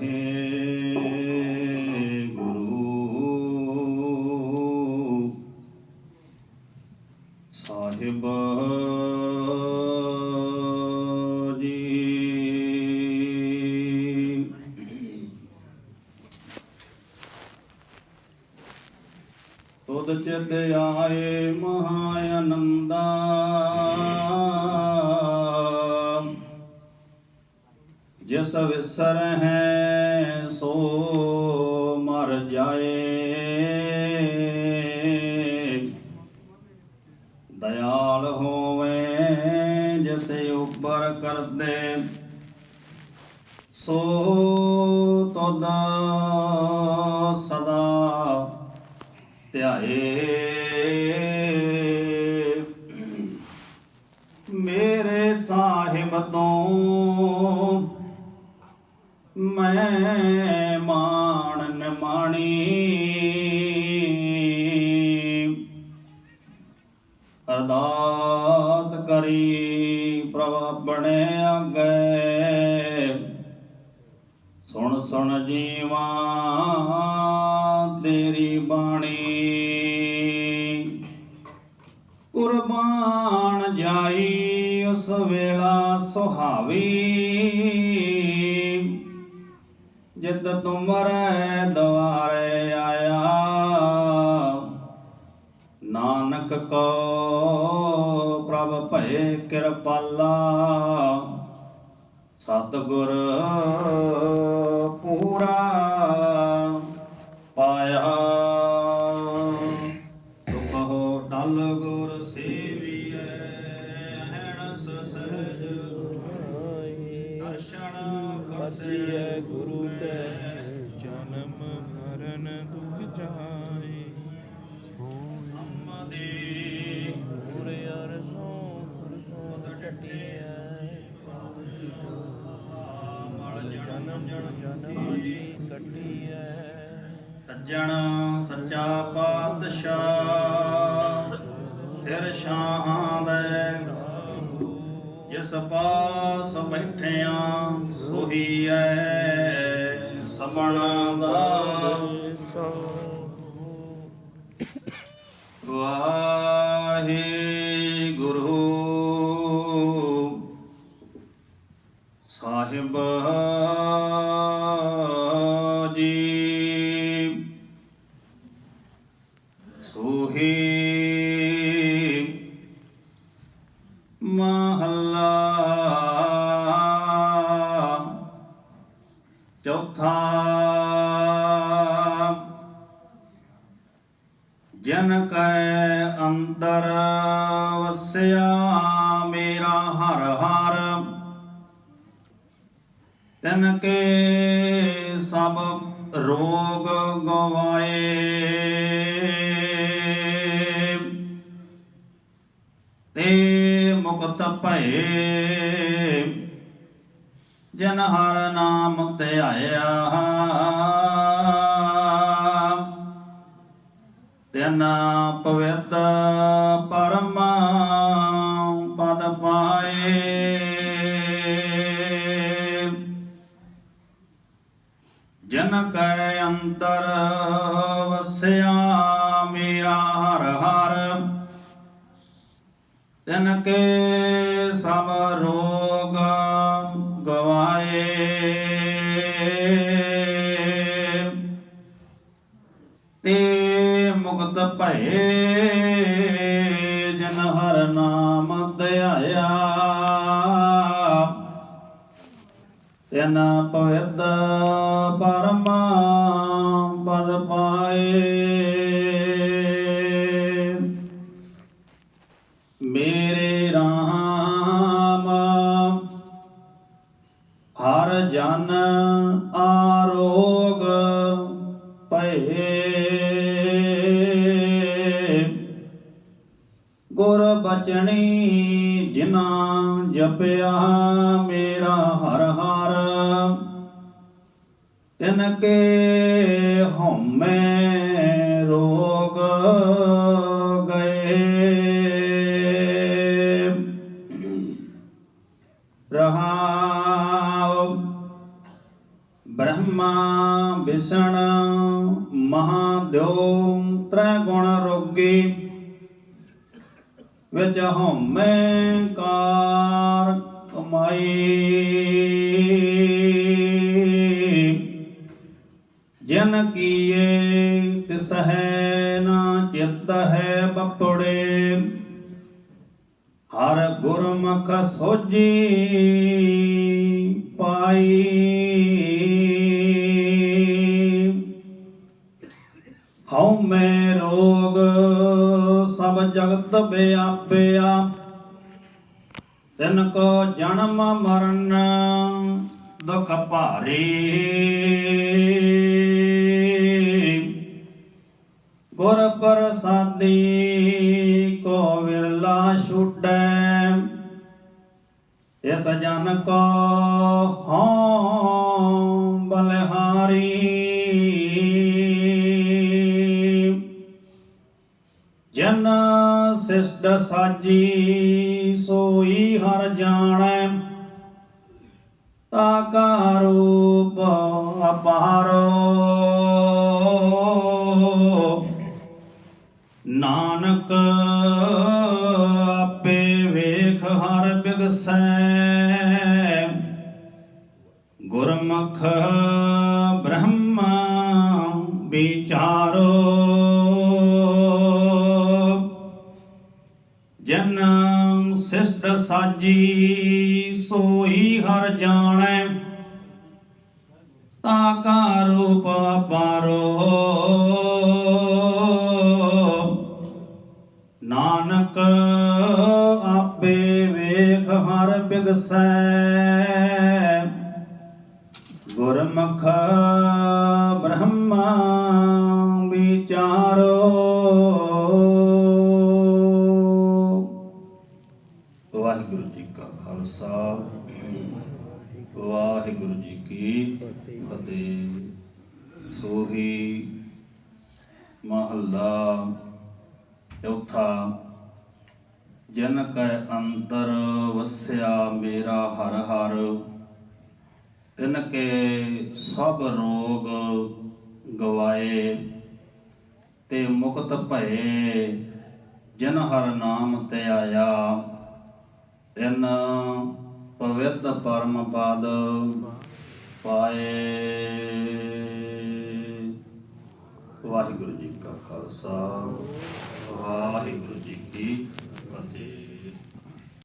ਵਾਹਿਗੁਰੂ ਸਾਹਿਬ ਜੀ। ਤੁਧ ਚਿਤ ਆਏ ਮਹਾ ਆਨੰਦਾ ਜਿਸ ਵਿਸਰ ਹੈ ਸੋ ਮਰ ਜਾਏ। ਦਇਆਲ ਹੋਵੇ ਜਿਸ ਉਪਰ ਕਰਦੇ, ਸੋ ਤੁਧ ਸਦਾ ਧਿਆਏ। ਮੈਂ ਮਾਣ ਮਾਣੀ। ਅਰਦਾਸ ਕਰੀ ਪ੍ਰਭ ਆਪਣੇ ਅੱਗੇ। ਸੁਣ ਸੁਣ ਜੀਵਾ ਤੇਰੀ ਬਾਣੀ। ਕੁਰਬਾਨ ਜਾਈ ਉਸ ਵੇਲਾ ਸੁਹਾਵੀ। ਜਿਤ ਤੁਮਰੇ ਦਵਾਰੇ ਆਇਆ। ਨਾਨਕ ਕੋ ਪ੍ਰਭ ਭਏ ਕਿਰਪਾਲਾ। ਸਤਿਗੁਰ ਪੂਰਾ ਬਸੀਐ ਗੁਰੂ ਤੇ ਜਨਮ ਮਰਨ ਦੁਖ ਜਾਏ। ਅੰਮਦੀ ਗੁਰ ਅਰਸੋਂ ਗੁਰਸੋਂ ਟਟਿਐ। ਮਲ ਜਨਮ ਜਨਮ ਜੀ ਕੱਟਿਐ। ਸੱਜਣ ਸੱਚਾ ਪਾਤਸ਼ਾਹ ਫਿਰ ਸ਼ਾਹਾਂ ਦੇ ਜਿਸ ਪਾਸ ਬੈਠਿਆਂ ਐ ਸਬਣਾ ਦਾ ਵਾਹਿਗੁਰੂ। ਸਾਹਿਬ ਚੌਥਾ ਜਨ ਕੈ ਅੰਦਰ ਵਸਿਆ ਮੇਰਾ ਹਰ ਹਰ, ਤਨ ਕੇ ਸਭ ਰੋਗ ਗਵਾਏ। ਤੇ ਮੁਕਤ ਭਏ ਜਨ ਹਰ ਨਾਮ ਧਿਆਇਆ ਤਿਨ ਪਵਿੱਤ ਪਰਮ ਪਦ ਪਾਏ। ਜਨ ਕੈ ਅੰਤਰ ਵਸਿਆ ਮੇਰਾ ਹਰ ਹਰ। ਤਨ ਕੇ ਸਭ ਰੋਗ ਮੁਕਤ ਭਏ, ਜਨ ਹਰ ਨਾਮ ਧਿਆਇਆ ਤਿਨ ਪਵਿੱਤ ਪਰਮ ਪਦ ਪਾਏ। ਮੇਰੇ ਰਾਮ, ਹਰ ਜਨ ਆ ਬਚਣੀ ਜਿਨਾ ਜਪਿਆ ਮੇਰਾ ਹਰ ਹਰ। ਤਿਨ ਕੇ ਹਉਮੈ ਰੋਗ ਗਏ। ਰਹਾਉ ਬ੍ਰਹਮਾ ਵਿਸ਼ਨ ਮਹਾਦੇਵ ਤ੍ਰੈ ਗੁਣ ਰੋਗੀ। ਵਿੱਚ ਹਉਮੈ ਕਾਰ ਕਮਾਈ ਜਨ ਕੀਏ ਤਿਸ ਹੈ ਨਾ ਚਿੱਤ ਹੈ ਬਪੜੇ, ਹਰ ਗੁਰਮੁਖ ਸੋਜੀ ਪਾਈ। ਹਉ ਮੈਂ ਰੋਗ ਜਗਤ ਵਿਆਪਿਆ ਤਿਨ ਕੋ ਜਨਮ ਮਰਨ ਦੁਖ ਭਾਰੀ। ਗੁਰ ਪ੍ਰਸਾਦੀ ਕੋ ਵਿਰਲਾ ਛੁਟੈ। ਇਸ ਜਨ ਕੋ ਹਉ ਬਲਿਹਾਰੀ। ਸਿਸ਼ਟ ਸਾਜੀ, ਸੋਈ ਹਰ ਜਾਣੈ। ਤਾ ਕਾ ਰੂਪ ਅਪਾਰੋ। ਨਾਨਕ ਆਪੇ ਵੇਖ ਹਰ ਬਿਗਸੈ। ਗੁਰਮੁਖ ਸਾਜੀ ਸੋਈ ਹਰ ਜਾਣੈ। ਤਾ ਕਾ ਰੂਪ ਬਾਰੋ ਨਾਨਕ ਆਪੇ ਵੇਖ ਹਰ ਬਿਗਸੈ। ਗੁਰਮੁਖ ਬ੍ਰਹਮਾ ਵਿਚਾਰੋ। ਕਾ ਖਾਲਸਾ, ਵਾਹਿਗੁਰੂ ਜੀ ਕੀ ਫਤਿਹ। ਸੋਹੀ ਮਹੱਲਾ ਚੌਥਾ ਜਨ ਕੈ ਅੰਤਰ ਵਸਿਆ ਮੇਰਾ ਹਰ ਹਰ। ਤਿਨ ਕੇ ਸਭ ਰੋਗ ਗਵਾਏ, ਤੇ ਮੁਕਤ ਭਏ, ਜਿਨ ਹਰ ਨਾਮ ਤੇ ਆਇਆ ਤਿਨ ਪਵਿੱਤ ਪਰਮ ਪਦ ਪਾਏ। ਵਾਹਿਗੁਰੂ ਜੀ ਕਾ ਖਾਲਸਾ ਵਾਹਿਗੁਰੂ ਜੀ ਕੀ